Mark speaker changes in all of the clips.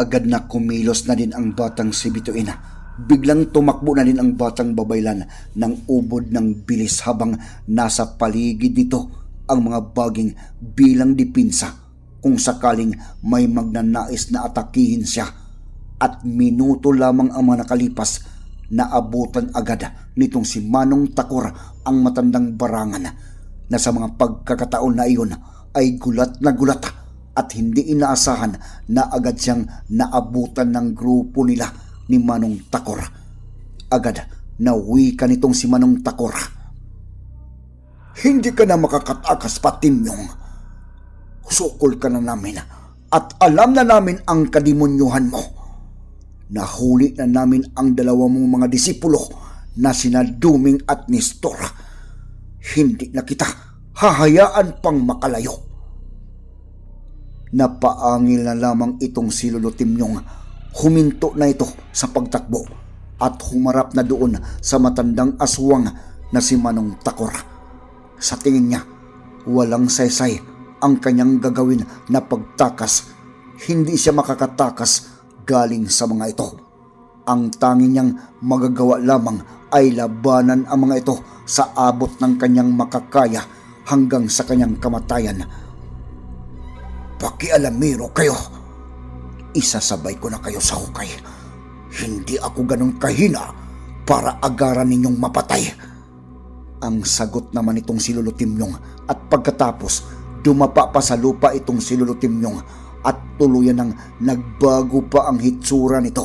Speaker 1: Agad na kumilos na din ang batang si Bituina. Biglang tumakbo na din ang batang babaylan ng ubod ng bilis habang nasa paligid nito ang mga baging bilang dipinsa kung sakaling may magnanais na atakihin siya at minuto lamang ang mga nakalipas na abutan agad nitong si Manong Takor ang matandang barangan na sa mga pagkakataon na iyon ay gulat na gulat at hindi inaasahan na agad siyang naabutan ng grupo nila ni Manong Takor. Agad nawi ka nitong si Manong Takor. Hindi ka na makakatakas pa, Timyong. Sukol ka na namin at alam na namin ang kadimonyuhan mo. Nahuli na namin ang dalawa mong mga disipulo na sina Duming at Nestor. Hindi na kita hahayaan pang makalayo. Napaangil na lamang itong si Lolo. Huminto na ito sa pagtakbo at humarap na doon sa matandang aswang na si Manong Takor. Sa tingin niya, walang saysay ang kanyang gagawin na pagtakas. Hindi siya makakatakas galing sa mga ito. Ang tangi niyang magagawa lamang ay labanan ang mga ito sa abot ng kanyang makakaya hanggang sa kanyang kamatayan. Pakialamero kayo. Isasabay ko na kayo sa hukay. Hindi ako ganun kahina para agaran ninyong mapatay. Ang sagot naman itong si Lolo Timyong at pagkatapos dumapa pa sa lupa itong si Lolo Timyong at tuluyan ng nagbago pa ang hitsura nito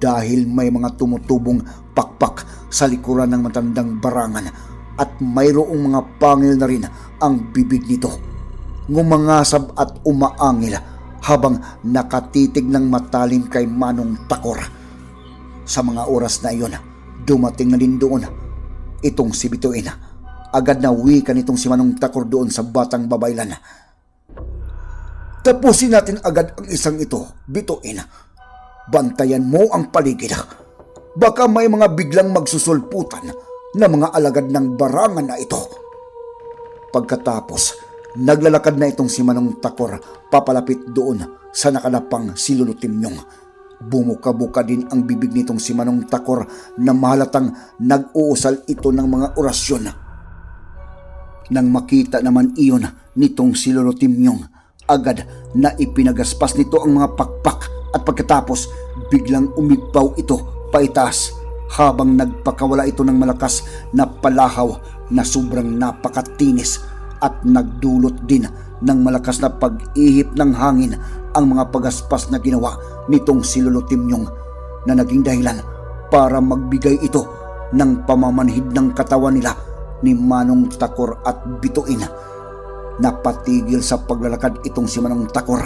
Speaker 1: dahil may mga tumutubong pakpak sa likuran ng matandang barangan at mayroong mga pangil na rin ang bibig nito. Ngumangasab at umaangil habang nakatitig ng matalim kay Manong Takor. Sa mga oras na iyon, dumating na din doon itong si Bituin. Agad na wika nitong si Manong Takor doon sa batang babaylan. Tapusin natin agad ang isang ito, Bituin. Bantayan mo ang paligid. Baka may mga biglang magsusulputan na mga alagad ng barangan na ito. Pagkatapos, naglalakad na itong si Manong Takor papalapit doon sa nakalapang si Lolo Timyong. Bumuka-buka din ang bibig nitong si Manong Takor na mahalatang nag-uusal ito ng mga orasyon. Nang makita naman iyon nitong si Lolo agad na ipinagaspas nito ang mga pakpak at pagkatapos biglang umigpaw ito paitaas habang nagpakawala ito ng malakas na palahaw na sobrang napakatinis at nagdulot din ng malakas na pag-ihip ng hangin ang mga pagaspas na ginawa nitong si Lolo Timyong na naging dahilan para magbigay ito ng pamamanhid ng katawan nila ni Manong Takor at Bituin. Napatigil sa paglalakad itong si Manong Takor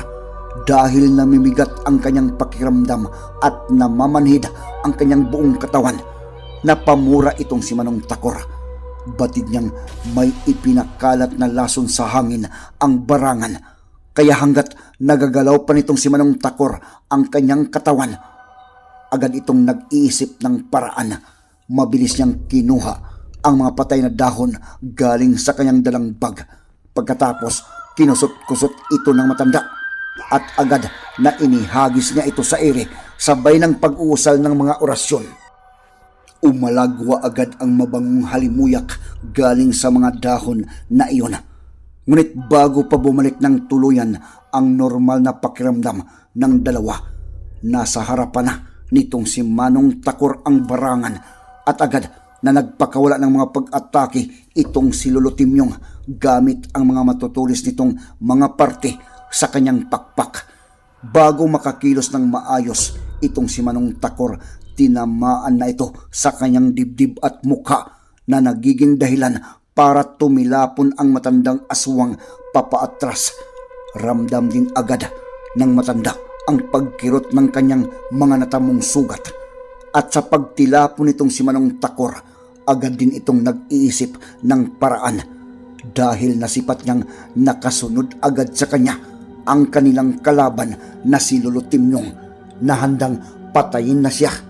Speaker 1: dahil namimigat ang kanyang pakiramdam at namamanhid ang kanyang buong katawan. Napamura itong si Manong Takor. Batid niyang may ipinakalat na lason sa hangin ang barangan. Kaya hanggat nagagalaw pa nitong si Manong Takor ang kanyang katawan, agad itong nag-iisip ng paraan. Mabilis niyang kinuha ang mga patay na dahon galing sa kanyang dalang bag. Pagkatapos, kinusot-kusot ito ng matanda at agad na inihagis niya ito sa ere sabay ng pag-uusal ng mga orasyon. Umalagwa agad ang mabangong halimuyak galing sa mga dahon na iyon. Ngunit bago pa bumalik ng tuluyan ang normal na pakiramdam ng dalawa, nasa harapan na nitong si Manong Takor ang barangan at agad na nagpakawala ng mga pag-atake itong si Lolo Timyong gamit ang mga matutulis nitong mga parte sa kanyang pakpak. Bago makakilos ng maayos, itong si Manong Takor tinamaan na ito sa kanyang dibdib at mukha na nagiging dahilan para tumilapon ang matandang aswang papaatras. Ramdam din agad ng matanda ang pagkirot ng kanyang mga natamong sugat. At sa pagtilapon nitong si Manong Takor, agad din itong nag-iisip ng paraan dahil nasipat niyang nakasunod agad sa kanya ang kanilang kalaban na si Lolo Timyong na handang patayin na siya.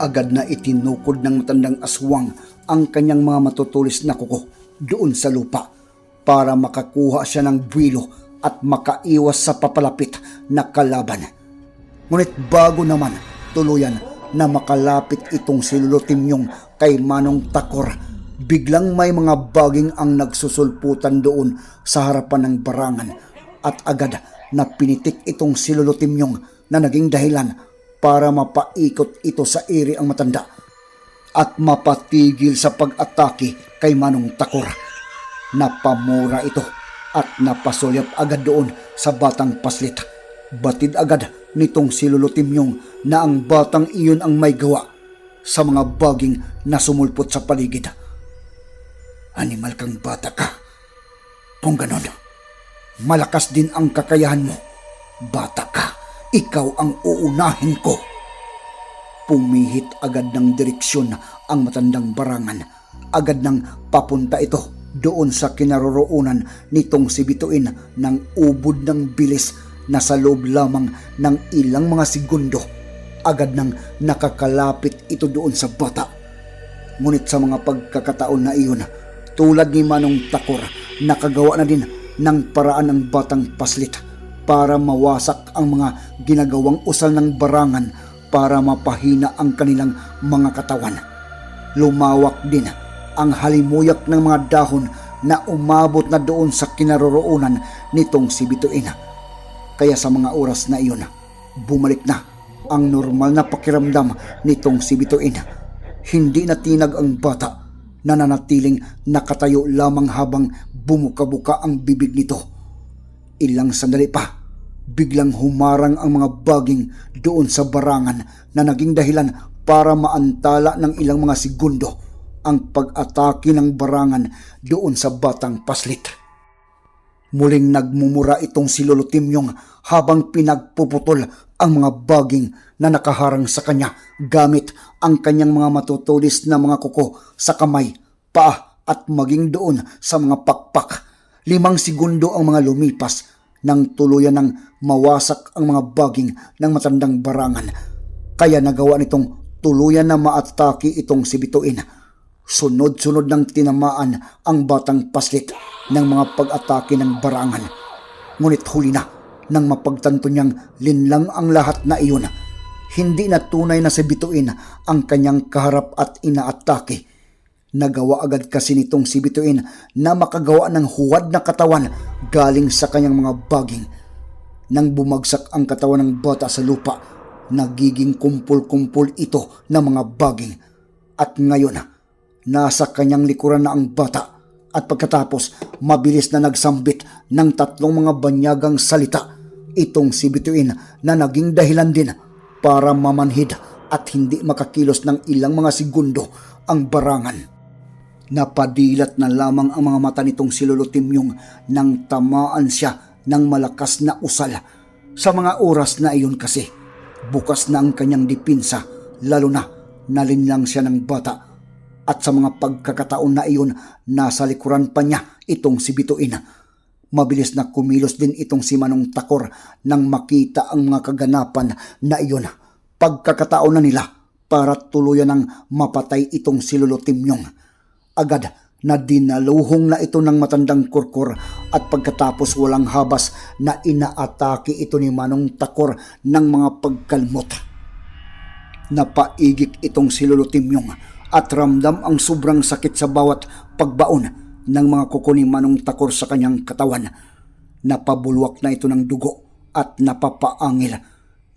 Speaker 1: Agad na itinukod ng matandang aswang ang kanyang mga matutulis na kuko doon sa lupa para makakuha siya ng buwilo at makaiwas sa papalapit na kalaban. Ngunit bago naman tuluyan na makalapit itong si Lolo Timyong kay Manong Takor, biglang may mga baging ang nagsusulputan doon sa harapan ng barangan at agad na pinitik itong si Lolo Timyong na naging dahilan para mapaikot ito sa iri ang matanda at mapatigil sa pag-atake kay Manong Takor. Napamura ito at napasulyap agad doon sa batang paslit. Batid agad nitong si Lolo Timyong na ang batang iyon ang may gawa sa mga baging na sumulpot sa paligid. Animal kang bata ka. Kung ganon, malakas din ang kakayahan mo. Bata ka, ikaw ang uunahin ko. Pumihit agad ng direksyon ang matandang barangan. Agad nang papunta ito doon sa kinaroroonan nitong si Bituin ng ubod ng bilis na sa loob lamang ng ilang mga segundo. Agad nang nakakalapit ito doon sa bata. Ngunit sa mga pagkakataon na iyon, tulad ni Manong Takor, nakagawa na din ng paraan ng batang paslit para mawasak ang mga ginagawang usal ng barangan para mapahina ang kanilang mga katawan. Lumawak din ang halimuyak ng mga dahon na umabot na doon sa kinaroroonan nitong si Bituin. Kaya sa mga oras na iyon, bumalik na ang normal na pakiramdam nitong si Bituin. Hindi na tinag ang bata na nanatiling nakatayo lamang habang bumuka-buka ang bibig nito. Ilang sandali pa, biglang humarang ang mga baging doon sa barangan na naging dahilan para maantala ng ilang mga segundo ang pag-atake ng barangan doon sa batang paslit. Muling nagmumura itong si Lolo Timyong habang pinagpuputol ang mga baging na nakaharang sa kanya gamit ang kanyang mga matutulis na mga kuko sa kamay, paa at maging doon sa mga pakpak. Limang segundo ang mga lumipas nang tuluyan ng mawasak ang mga baging ng matandang barangan. Kaya nagawa nitong tuluyan na maatake itong si Bituin. Sunod-sunod ng tinamaan ang batang paslit ng mga pag-atake ng barangan. Ngunit huli na nang mapagtanto niyang linlang ang lahat na iyon. Hindi na tunay na si Bituin ang kanyang kaharap at inaatake. Nagawa agad kasi nitong si Bituin na makagawa ng huwad na katawan galing sa kanyang mga baging. Nang bumagsak ang katawan ng bata sa lupa, nagiging kumpul-kumpul ito ng mga baging. At ngayon, nasa kanyang likuran na ang bata at pagkatapos mabilis na nagsambit ng tatlong mga banyagang salita itong si Bituin na naging dahilan din para mamanhid at hindi makakilos ng ilang mga segundo ang barangan. Napadilat na lamang ang mga mata nitong si Lolo nang tamaan siya ng malakas na usal. Sa mga oras na iyon kasi, bukas na ang kanyang dipinsa, lalo na nalinlang siya ng bata. At sa mga pagkakataon na iyon, nasa likuran pa niya itong si Bituin. Mabilis na kumilos din itong si Manong Takor nang makita ang mga kaganapan na iyon. Pagkakataon na nila para tuluyan ng mapatay itong si Lolo agad na dinaluhong na ito ng matandang kurkur at pagkatapos walang habas na inaatake ito ni Manong Takor ng mga pagkalmot. Napaigik itong si Lolo Timyong at ramdam ang sobrang sakit sa bawat pagbaon ng mga kuko ni Manong Takor sa kanyang katawan. Napabulwak na ito ng dugo at napapaangil.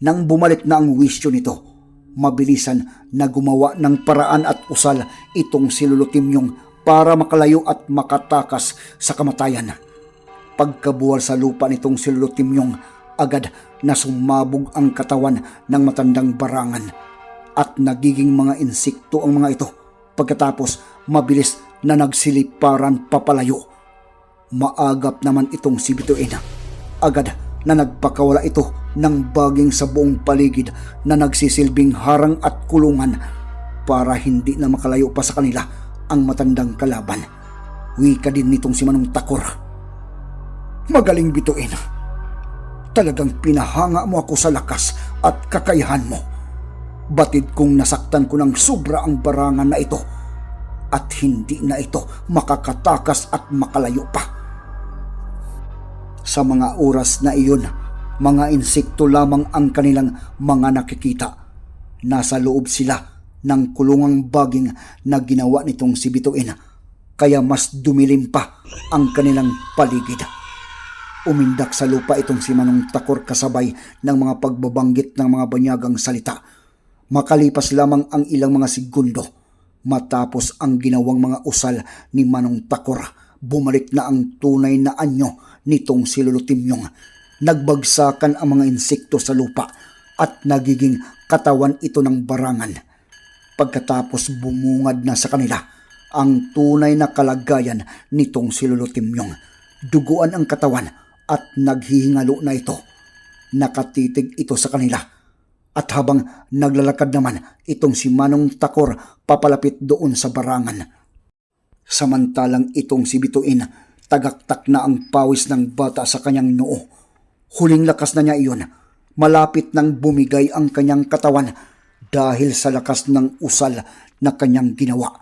Speaker 1: Nang bumalik na ang wisyo nito, mabilisan na gumawa ng paraan at usal itong si Lolo Timyong para makalayo at makatakas sa kamatayan. Pagkabuwal sa lupa nitong si Lolo Timyong, agad na sumabog ang katawan ng matandang barangan at nagiging mga insekto ang mga ito. Pagkatapos, mabilis na nagsiliparan papalayo. Maagap naman itong si Bituin. Agad na nagpakawala ito ng baging sa buong paligid na nagsisilbing harang at kulungan para hindi na makalayo pa sa kanila ang matandang kalaban. Wika din nitong si Manong Takor. Magaling bituin. Talagang pinahanga mo ako sa lakas at kakayahan mo. Batid kong nasaktan ko ng sobra ang barangan na ito at hindi na ito makakatakas at makalayo pa. Sa mga oras na iyon, mga insekto lamang ang kanilang mga nakikita. Nasa loob sila ng kulungang baging na ginawa nitong si Bituin, kaya mas dumilim pa ang kanilang paligid. Umindak sa lupa itong si Manong Takor kasabay ng mga pagbabanggit ng mga banyagang salita. Makalipas lamang ang ilang mga segundo, matapos ang ginawang mga usal ni Manong Takor, bumalik na ang tunay na anyo nitong si Lolo Timyong. Nagbagsakan ang mga insekto sa lupa at nagiging katawan ito ng barangan. Pagkatapos bumungad na sa kanila ang tunay na kalagayan nitong si Lolo Timyong. Duguan ang katawan at naghihingalo na ito. Nakatitig ito sa kanila. At habang naglalakad naman itong si Manong Takor papalapit doon sa barangan. Samantalang itong si Bituin, tagaktak na ang pawis ng bata sa kanyang noo. Huling lakas na niya iyon. Malapit nang bumigay ang kanyang katawan dahil sa lakas ng usal na kanyang ginawa.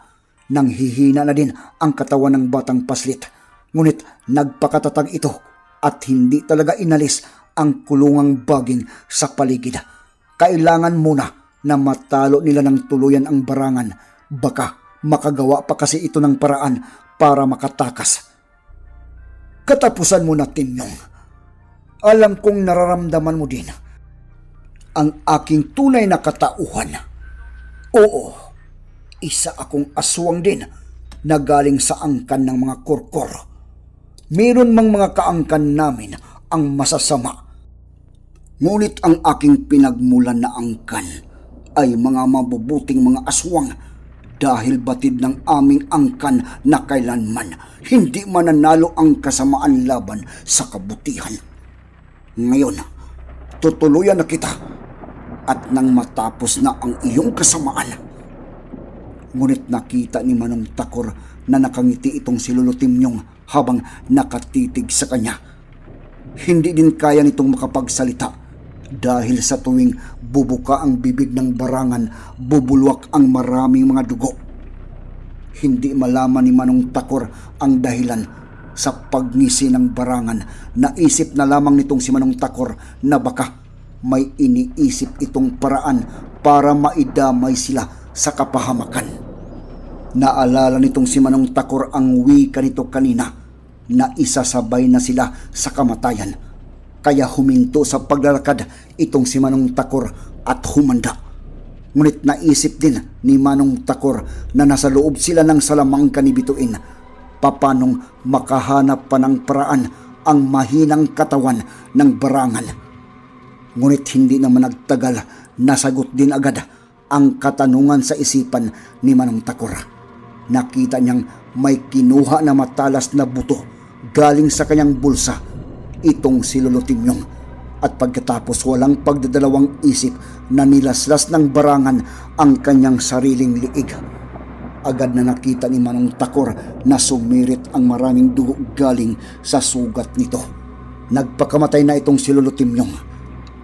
Speaker 1: Nang hihina na din ang katawan ng batang paslit. Ngunit nagpakatatag ito at hindi talaga inalis ang kulungang baging sa paligid. Kailangan muna na matalo nila ng tuluyan ang barangan. Baka makagawa pa kasi ito ng paraan para makatakas. Katapusan mo na, Timyong. Alam kong nararamdaman mo din ang aking tunay na katauhan. Oo, isa akong aswang din na galing sa angkan ng mga korkor. Meron mang mga kaangkan namin ang masasama. Ngunit ang aking pinagmulan na angkan ay mga mabubuting mga aswang dahil batid ng aming angkan na kailanman hindi mananalo ang kasamaan laban sa kabutihan. Ngayon, tutuluyan na kita at nang matapos na ang iyong kasamaan, Ngunit nakita ni Manong Takor na nakangiti itong si Lolo Timyong habang nakatitig sa kanya. Hindi din kaya nitong makapagsalita dahil sa tuwing bubuka ang bibig ng barangan, bubulwak ang maraming mga dugo. Hindi malaman ni Manong Takor ang dahilan sa pagngisi ng barangan. Naisip na lamang nitong si Manong Takor na baka may iniisip itong paraan para maidamay sila sa kapahamakan. Naalala nitong si Manong Takor ang wika nito kanina na isasabay na sila sa kamatayan. Kaya huminto sa paglalakad itong si Manong Takor at humanda. Ngunit naisip din ni Manong Takor na nasa loob sila ng salamang kanibituin. Papanong makahanap pa ng paraan ang mahinang katawan ng barangan. Ngunit hindi naman nagtagal, nasagot din agad ang katanungan sa isipan ni Manong Takor. Nakita niyang may kinuha na matalas na buto galing sa kanyang bulsa. Itong si Lolo Timyong. At pagkatapos walang pagdadalawang isip na nilaslas ng barangan ang kanyang sariling liig. Agad na nakita ni Manong Takor na sumirit ang maraming dugo galing sa sugat nito. Nagpakamatay na itong si Lolo.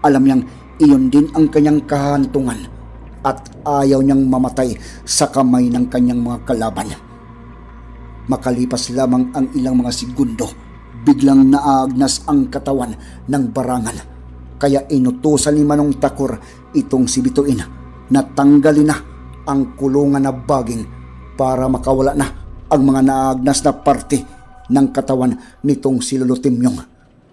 Speaker 1: Alam niyang iyon din ang kanyang kahantungan at ayaw niyang mamatay sa kamay ng kanyang mga kalaban. Makalipas lamang ang ilang mga segundo, biglang naagnas ang katawan ng barangan. Kaya inutusan ni Manong Takor itong si Bituin na tanggalin na ang kulungan na baging para makawala na ang mga naagnas na parte ng katawan nitong si Lolo Timyong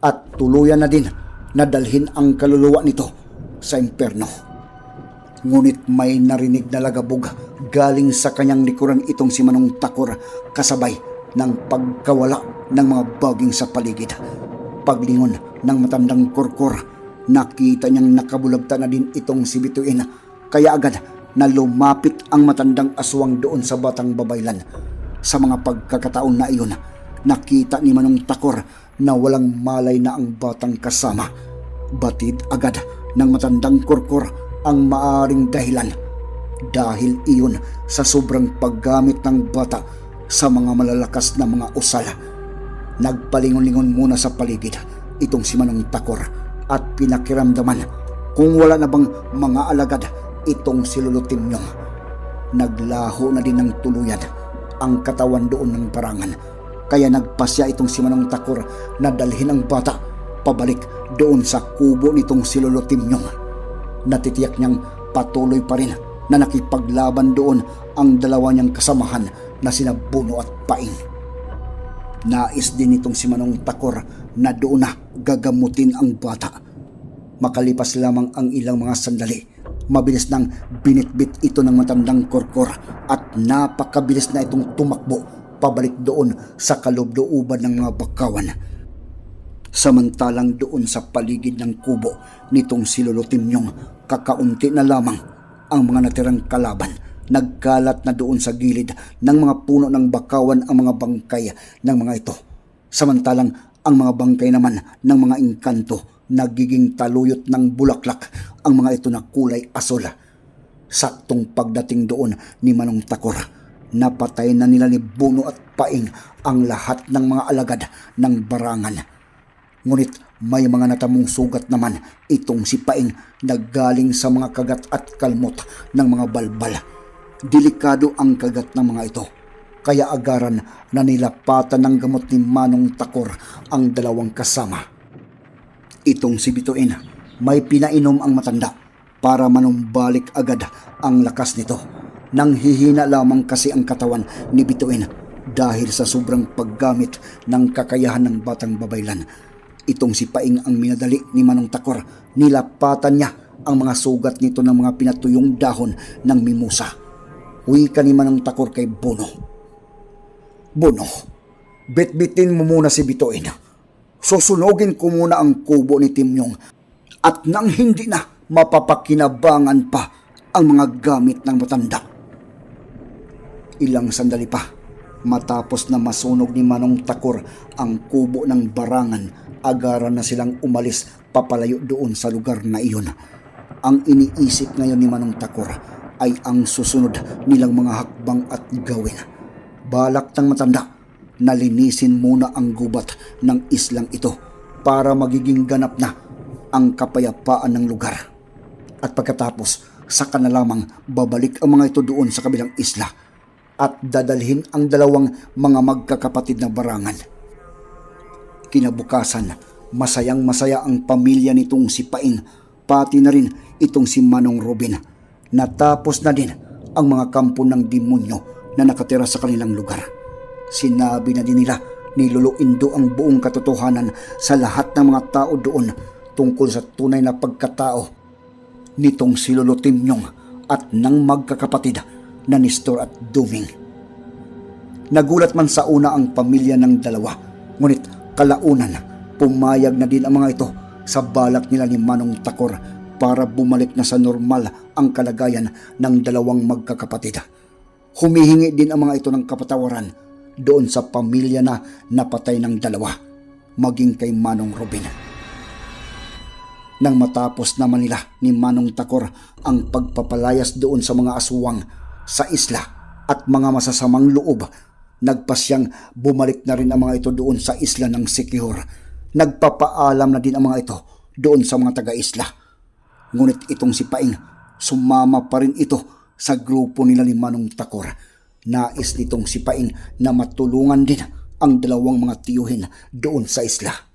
Speaker 1: at tuluyan na din na dalhin ang kaluluwa nito sa impyerno. Ngunit may narinig na lagabog galing sa kanyang likuran itong si Manong Takor kasabay ng pagkawala ng mga baging sa paligid. Paglingon ng matandang kurkur, nakita niyang nakabulagta na din itong si Bituin kaya agad na lumapit ang matandang aswang doon sa batang babaylan. Sa mga pagkakataon na iyon, nakita ni Manong Takor na walang malay na ang batang kasama. Batid agad ng matandang kurkur ang maaring dahilan dahil iyon sa sobrang paggamit ng bata sa mga malalakas na mga usal. Nagpalingon-lingon muna sa paligid itong si Manong Takor at pinakiramdaman kung wala na bang mga alagad itong si Lolo Timyong. Naglaho na din ng tuluyan ang katawan doon ng barangan kaya nagpasya itong si Manong Takor na dalhin ang bata pabalik doon sa kubo nitong si Lolo Timyong. Natitiyak niyang patuloy pa rin na nakipaglaban doon ang dalawa niyang kasamahan na sina Buno at Paing. Nais din itong si Manong Takor na doon na gagamutin ang bata. Makalipas lamang ang ilang mga sandali, mabilis nang binitbit ito ng matandang korkor at napakabilis na itong tumakbo pabalik doon sa kaloob-looban ng mga bakawan. Samantalang doon sa paligid ng kubo nitong si Lolo Timyong, kakaunti na lamang ang mga natirang kalaban. Nagkalat na doon sa gilid ng mga puno ng bakawan ang mga bangkay ng mga ito. Samantalang ang mga bangkay naman ng mga engkanto nagiging taluyot ng bulaklak ang mga ito na kulay asol. Saktong pagdating doon ni Manong Takor, napatay na nila ni Buno at Paing ang lahat ng mga alagad ng barangan. Ngunit may mga natamong sugat naman itong si Paing na galing sa mga kagat at kalmot ng mga balbal. Delikado ang kagat ng mga ito. Kaya agaran na nilapatan ng gamot ni Manong Takor ang dalawang kasama. Itong si Bituin, may pinainom ang matanda para manumbalik agad ang lakas nito. Nang hihina lamang kasi ang katawan ni Bituin dahil sa sobrang paggamit ng kakayahan ng batang babaylan. Itong si Paing ang minadali ni Manong Takor. Nilapatan niya ang mga sugat nito ng mga pinatuyong dahon ng mimosa. Uwi ka ni Manong Takor kay Bono. Bono, bitbitin mo muna si Bituin. Susunogin ko muna ang kubo ni Timyong at nang hindi na mapapakinabangan pa ang mga gamit ng matanda. Ilang sandali pa matapos na masunog ni Manong Takor ang kubo ng barangan, agaran na silang umalis papalayo doon sa lugar na iyon. Ang iniisip ngayon ni Manong Takor ay ang susunod nilang mga hakbang at gawin. Balak ng matanda na linisin muna ang gubat ng islang ito para magiging ganap na ang kapayapaan ng lugar. At pagkatapos, saka na lamang babalik ang mga ito doon sa kabilang isla at dadalhin ang dalawang mga magkakapatid na barangan. Kinabukasan, masayang masaya ang pamilya nitong si Paing, pati na rin itong si Manong Robin. Natapos na din ang mga kampo ng demonyo na nakatira sa kanilang lugar. Sinabi na din nila ni Lolo Indo ang buong katotohanan sa lahat ng mga tao doon tungkol sa tunay na pagkatao nitong si Lolo Timyong at ng magkakapatid na Nestor at Duming. Nagulat man sa una ang pamilya ng dalawa, ngunit kalaunan pumayag na din ang mga ito sa balak nila ni Manong Takor para bumalik na sa normal ang kalagayan ng dalawang magkakapatid. Humihingi din ang mga ito ng kapatawaran doon sa pamilya na napatay ng dalawa, maging kay Manong Robin. Nang matapos naman nila ni Manong Takor ang pagpapalayas doon sa mga aswang sa isla at mga masasamang loob, nagpasyang bumalik na rin ang mga ito doon sa isla ng Sikihor. Nagpapaalam na din ang mga ito doon sa mga taga-isla. Ngunit itong si Paing, sumama pa rin ito sa grupo nila ni Manong Takor. Nais nitong si Paing na matulungan din ang dalawang mga tiyuhin doon sa isla.